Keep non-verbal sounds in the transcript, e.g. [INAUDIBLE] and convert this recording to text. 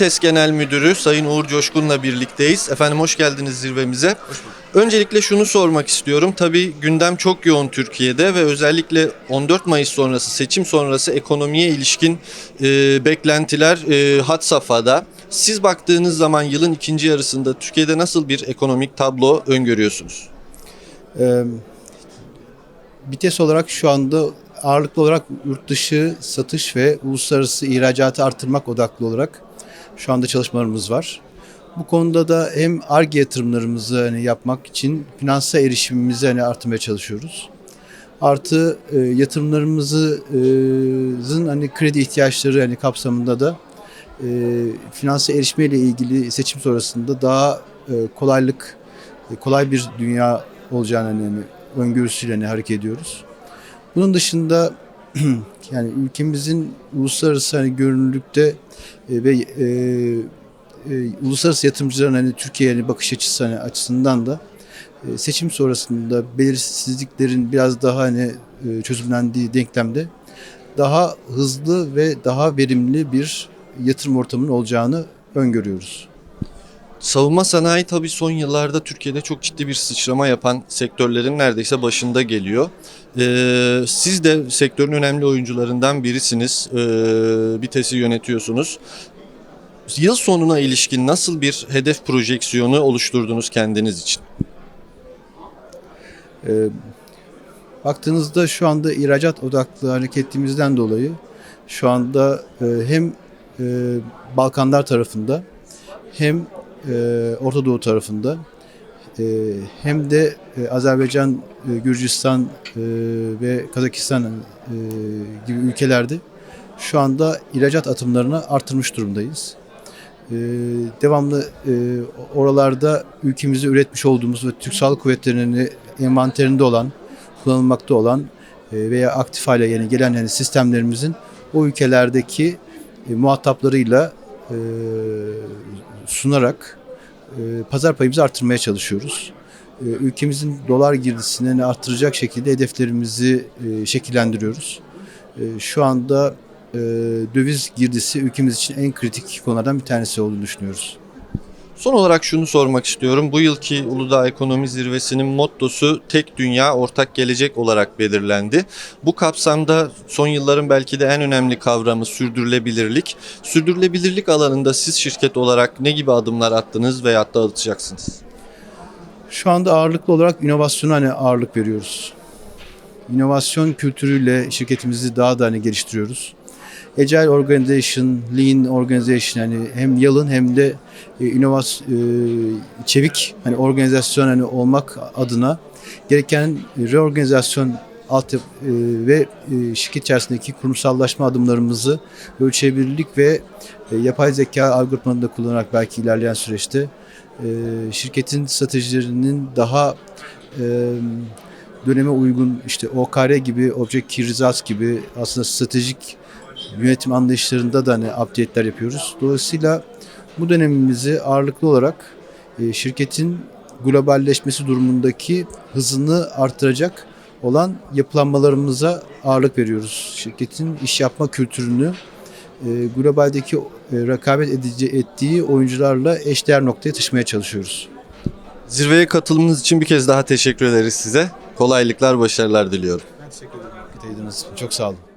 İTES Genel Müdürü Sayın Uğur Coşkun'la birlikteyiz. Efendim hoş geldiniz zirvemize. Öncelikle şunu sormak istiyorum. Tabii gündem çok yoğun Türkiye'de ve özellikle 14 Mayıs sonrası, seçim sonrası ekonomiye ilişkin e, beklentiler e, had safhada. Siz baktığınız zaman yılın ikinci yarısında Türkiye'de nasıl bir ekonomik tablo öngörüyorsunuz? Ee, Bites olarak şu anda ağırlıklı olarak yurt dışı satış ve uluslararası ihracatı artırmak odaklı olarak şu anda çalışmalarımız var. Bu konuda da hem ARGE yatırımlarımızı hani yapmak için finansal erişimimizi hani artırmaya çalışıyoruz. Artı e, yatırımlarımızın hani kredi ihtiyaçları hani kapsamında da e, finansal erişime ile ilgili seçim sonrasında daha e, kolaylık e, kolay bir dünya olacağını hani, hani öngörüsüyle hani hareket ediyoruz. Bunun dışında [CLEARS THROAT] yani ülkemizin uluslararası hani görünürlükte e, ve e, e, uluslararası yatırımcıların hani Türkiye'ye hani bakış açısı hani açısından da e, seçim sonrasında belirsizliklerin biraz daha hani e, çözümlendiği denklemde daha hızlı ve daha verimli bir yatırım ortamının olacağını öngörüyoruz. Savunma sanayi tabii son yıllarda Türkiye'de çok ciddi bir sıçrama yapan sektörlerin neredeyse başında geliyor. Ee, siz de sektörün önemli oyuncularından birisiniz. Ee, BİTES'i yönetiyorsunuz. Yıl sonuna ilişkin nasıl bir hedef projeksiyonu oluşturdunuz kendiniz için? E, baktığınızda şu anda ihracat odaklı hareketimizden dolayı şu anda e, hem e, Balkanlar tarafında hem e, Orta Doğu tarafında e, hem de e, Azerbaycan, e, Gürcistan e, ve Kazakistan e, gibi ülkelerde şu anda ihracat atımlarını artırmış durumdayız. E, devamlı e, oralarda ülkemizde üretmiş olduğumuz ve Türk Sağlık Kuvvetleri'nin envanterinde olan, kullanılmakta olan e, veya aktif hale yeni gelen yani sistemlerimizin o ülkelerdeki e, muhataplarıyla e, sunarak e, pazar payımızı artırmaya çalışıyoruz. E, ülkemizin dolar girdisini artıracak şekilde hedeflerimizi e, şekillendiriyoruz. E, şu anda e, döviz girdisi ülkemiz için en kritik konulardan bir tanesi olduğunu düşünüyoruz. Son olarak şunu sormak istiyorum. Bu yılki Uludağ Ekonomi Zirvesi'nin mottosu tek dünya ortak gelecek olarak belirlendi. Bu kapsamda son yılların belki de en önemli kavramı sürdürülebilirlik. Sürdürülebilirlik alanında siz şirket olarak ne gibi adımlar attınız veya da atacaksınız? Şu anda ağırlıklı olarak inovasyona hani ağırlık veriyoruz. İnovasyon kültürüyle şirketimizi daha da hani geliştiriyoruz. Agile Organization, Lean Organization hani hem yalın hem de e, e, çevik hani organizasyon hani olmak adına gereken reorganizasyon alt ve e, şirket içerisindeki kurumsallaşma adımlarımızı ölçebilirlik ve e, yapay zeka algoritmalarını da kullanarak belki ilerleyen süreçte e, şirketin stratejilerinin daha e, döneme uygun işte OKR gibi, Object Key Results gibi aslında stratejik yönetim anlayışlarında da hani update'ler yapıyoruz. Dolayısıyla bu dönemimizi ağırlıklı olarak e, şirketin globalleşmesi durumundaki hızını artıracak olan yapılanmalarımıza ağırlık veriyoruz. Şirketin iş yapma kültürünü e, globaldeki e, rekabet edici ettiği oyuncularla eşdeğer noktaya taşımaya çalışıyoruz. Zirveye katılımınız için bir kez daha teşekkür ederiz size. Kolaylıklar, başarılar diliyorum. Ben teşekkür ederim. Çok sağ olun.